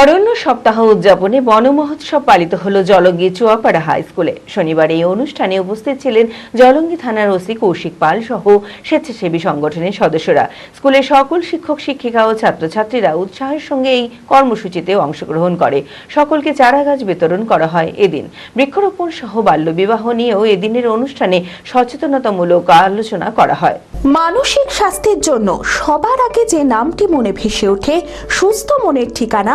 অরণ্য সপ্তাহ উদযাপনে বন মহোৎসব পালিত হলো জলঙ্গি চুয়াপাড়া হাই স্কুলে। শনিবার এই অনুষ্ঠানে উপস্থিত ছিলেন জলঙ্গি থানার ওসি কৌশিক পাল সহ স্বেচ্ছাসেবী সংগঠনের সদস্যরা। স্কুলের সকল শিক্ষক, শিক্ষিকা ও ছাত্রছাত্রীরা উৎসাহের সঙ্গে এই কর্মসূচিতে অংশগ্রহণ করে। সকলকে চারা গাছ বিতরণ করা হয় এদিন। বৃক্ষরোপণ সহ বাল্যবিবাহ নিয়েও এদিনের অনুষ্ঠানে সচেতনতামূলক আলোচনা করা হয়। মানসিক স্বাস্থ্যের জন্য সবার আগে যে নামটি মনে ভেসে ওঠে, সুস্থ মনের ঠিকানা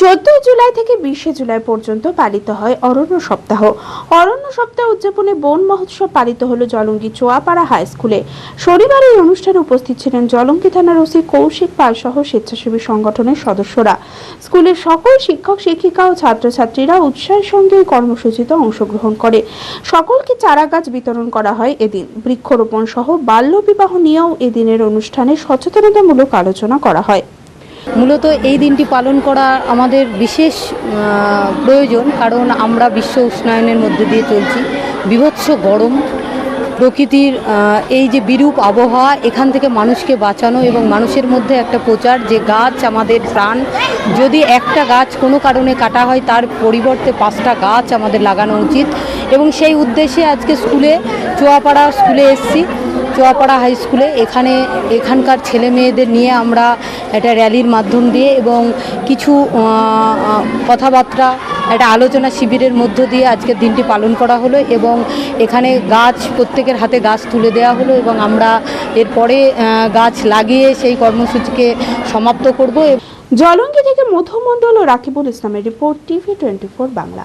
চোদ্দই জুলাই থেকে বিশে জুলাই পর্যন্ত পালিত হয় অরণ্য সপ্তাহ। অরণ্য সপ্তাহ উদযাপনে বন মহোৎসব পালিত হলো জলঙ্গি চোয়াপাড়া হাই স্কুলে। শনিবার এই অনুষ্ঠানে উপস্থিত ছিলেন জলঙ্গি থানার ওসি কৌশিক পাল সহ স্বেচ্ছাসেবী সংগঠনের সদস্যরা। স্কুলের সকল শিক্ষক, শিক্ষিকা ও ছাত্রছাত্রীরা উৎসাহের সঙ্গে কর্মসূচিতে অংশগ্রহণ করে। সকলকে চারা গাছ বিতরণ করা হয় এদিন। বৃক্ষরোপণ সহ বাল্যবিবাহ নিয়েও এদিনের অনুষ্ঠানে সচেতনতামূলক আলোচনা করা হয়। মূলত এই দিনটি পালন করা আমাদের বিশেষ প্রয়োজন, কারণ আমরা বিশ্ব উষ্ণায়নের মধ্যে দিয়ে চলছি। বিভৎস গরম, প্রকৃতির এই যে বিরূপ আবহাওয়া, এখান থেকে মানুষকে বাঁচানো এবং মানুষের মধ্যে একটা প্রচার যে গাছ আমাদের প্রাণ, যদি একটা গাছ কোনো কারণে কাটা হয়, তার পরিবর্তে পাঁচটা গাছ আমাদের লাগানো উচিত। এবং সেই উদ্দেশ্যে আজকে স্কুলে, চুয়াপাড়া স্কুলে এসেছি। চুয়াপাড়া হাই স্কুলে এখানে এখানকার ছেলে মেয়েদের নিয়ে আমরা একটা র্যালির মাধ্যম দিয়ে এবং কিছু কথাবার্তা, একটা আলোচনা শিবিরের মধ্য দিয়ে আজকের দিনটি পালন করা হলো এবং এখানে গাছ, প্রত্যেকের হাতে গাছ তুলে দেওয়া হলো এবং আমরা এরপরে গাছ লাগিয়ে সেই কর্মসূচিকে সমাপ্ত করব। জলঙ্গি থেকে মধুমণ্ডল ও রাকিবুল ইসলামের report TV twenty Bangla.